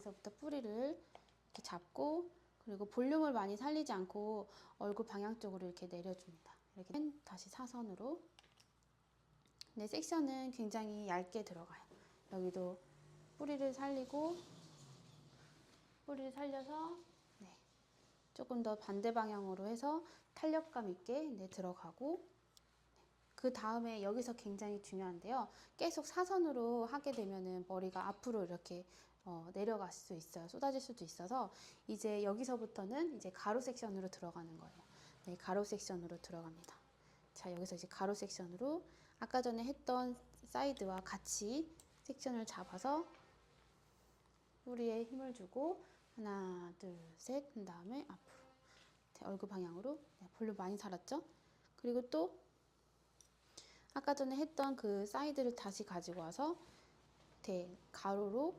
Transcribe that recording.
여기서부터 뿌리를 이렇게 잡고 그리고 볼륨을 많이 살리지 않고 얼굴 방향 쪽으로 이렇게 내려줍니다. 이렇게 다시 사선으로. 근데 섹션은 굉장히 얇게 들어가요. 여기도 뿌리를 살리고 뿌리를 살려서 네. 조금 더 반대 방향으로 해서 탄력감 있게 네, 들어가고 그 다음에 여기서 굉장히 중요한데요. 계속 사선으로 하게 되면은 머리가 앞으로 이렇게 어, 내려갈 수 있어요. 쏟아질 수도 있어서 이제 여기서부터는 이제 가로 섹션으로 들어가는 거예요. 네, 가로 섹션으로 들어갑니다. 자, 여기서 이제 가로 섹션으로 아까 전에 했던 사이드와 같이 섹션을 잡아서 뿌리에 힘을 주고 하나, 둘, 셋, 그 다음에 앞으로 네, 얼굴 방향으로 네, 볼륨 많이 살았죠? 그리고 또 아까 전에 했던 그 사이드를 다시 가지고 와서 대 가로로